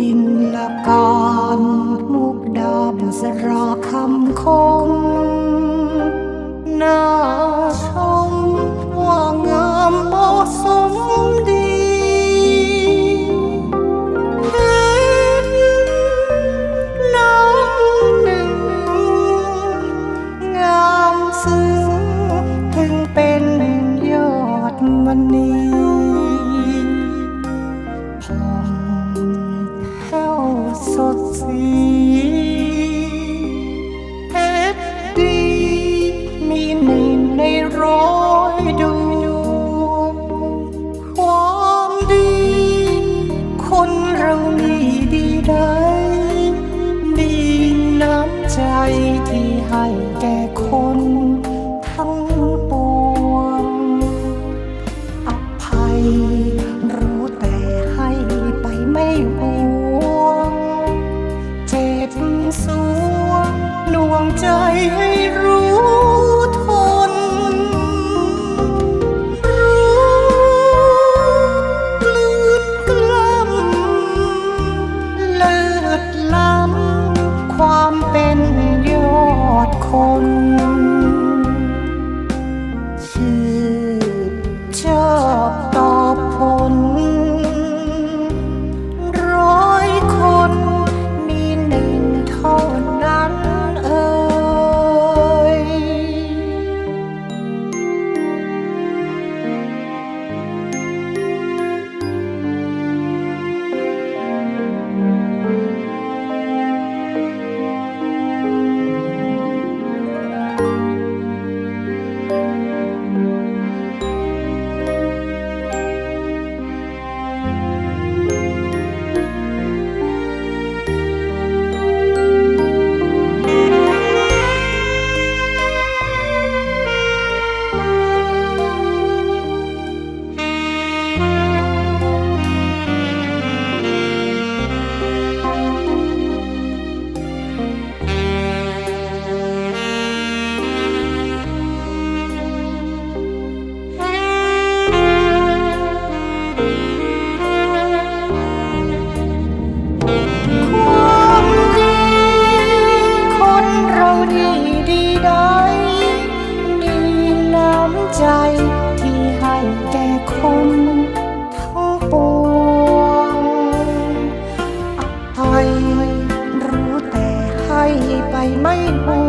นินละการมุกดาบสรอคำคมน่าชมว่างามเหสมดีเป็นน้ำหนึ่ง งามซึ้งถึงเป็นยอดมณี สดใสเพชรดี มีหนึ่งในร้อยดวงความดี คนเรามีดีได้มีน้ำใจที่ให้แก่คน สวงดวงใจให้รู้ คนทั้งปวงอภัยรู้แต่ให้ไปไม่หว